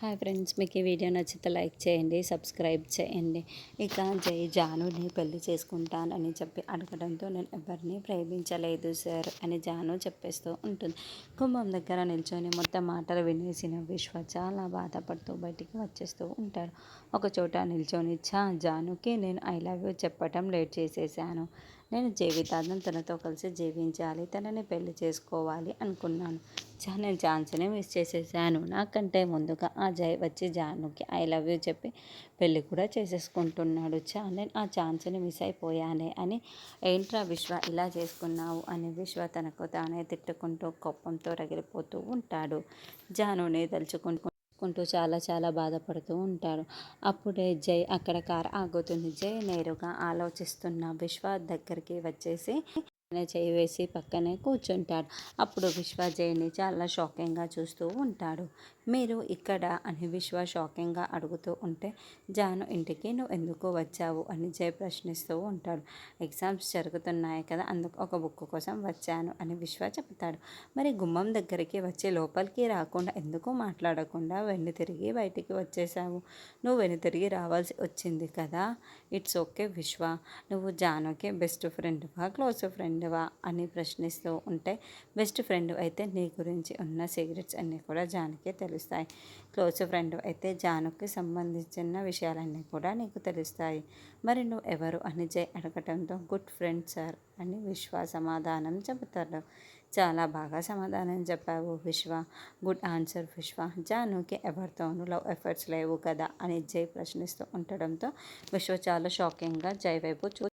Hi friends మీకు ఈ video నచ్చితే లైక్ చేయండి సబ్స్క్రైబ్ చేయండి. ఇక జై జానుని పెళ్ళి చేసుకుంటానని చెప్పి అడగడంతో నేను ఎవరిని ప్రేమించలేదు సార్ అని జాను చెప్పేస్తూ ఉంటుంది. కుంభం దగ్గర నిల్చొని మొత్తం మాటలు వినేసిన విశ్వ చాలా బాధపడుతూ బయటికి వచ్చేస్తూ ఉంటారు ఒక చోట నిల్చొని చా జానుకి నేను ఐ లవ్ యూ చెప్పటం లేట్ చేసేసాను. నేను జీవితాంతం తనతో కలిసి జీవించాలి తనని పెళ్ళి చేసుకోవాలి అనుకున్నాను. చా నేను ఛాన్స్ని మిస్ చేసేసాను. నాకంటే ముందుగా ఆ జై వచ్చి జానుకి ఐ లవ్ యూ చెప్పి పెళ్ళి కూడా చేసేసుకుంటున్నాడు. చా నేను ఆ ఛాన్స్ని మిస్ అయిపోయానే అని ఏంట్రా విశ్వ ఇలా చేసుకున్నావు అని విశ్వ తనకు తానే తిట్టుకుంటూ కోపంతో రగిలిపోతూ ఉంటాడు. జానుని తలుచుకుంటూ చాలా చాలా బాధపడుతూ ఉంటాడు. అప్పుడే జై అక్కడ కార్ ఆగుతుంది. జై నేరుగా ఆలోచిస్తున్న విశ్వ దగ్గరికి వచ్చేసి చేయి వేసి పక్కనే కూర్చుంటాడు. అప్పుడు విశ్వ జైని చాలా షాకింగ్గా చూస్తూ ఉంటాడు. మీరు ఇక్కడ అని విశ్వ షాకింగ్గా అడుగుతూ ఉంటే జాను ఇంటికి నువ్వు ఎందుకు వచ్చావు అని జై ప్రశ్నిస్తూ ఉంటాడు. ఎగ్జామ్స్ జరుగుతున్నాయి కదా అందుకు ఒక బుక్ కోసం వచ్చాను అని విశ్వ చెప్తాడు. మరి గుమ్మం దగ్గరికి వచ్చి లోపలికి రాకుండా ఎందుకు మాట్లాడకుండా వెన్ను తిరిగి బయటికి వచ్చేసావు నువ్వు వెన్ను తిరిగి రావాల్సి వచ్చింది కదా. It's okay Vishwa. నువ్వు జానుకి బెస్ట్ ఫ్రెండ్వా క్లోజ్ ఫ్రెండ్ ఫ్రెండ్వా అని ప్రశ్నిస్తూ ఉంటే బెస్ట్ ఫ్రెండ్ అయితే నీ గురించి ఉన్న సీక్రెట్స్ అన్నీ కూడా జానుకే తెలుస్తాయి. క్లోజ్ ఫ్రెండ్ అయితే జానుకి సంబంధించిన విషయాలన్నీ కూడా నీకు తెలుస్తాయి. మరి నువ్వు ఎవరు అని జై అడగటంతో గుడ్ ఫ్రెండ్ సార్ అని విశ్వ సమాధానం చెబుతాడు. చాలా బాగా సమాధానం చెప్పావు విశ్వ. గుడ్ ఆన్సర్ విశ్వ. జానుకి ఎవరితోనూ లవ్ ఎఫర్ట్స్ లేవు కదా అని జై ప్రశ్నిస్తూ ఉండడంతో విశ్వ చాలా షాకింగ్గా జై వైపు చూ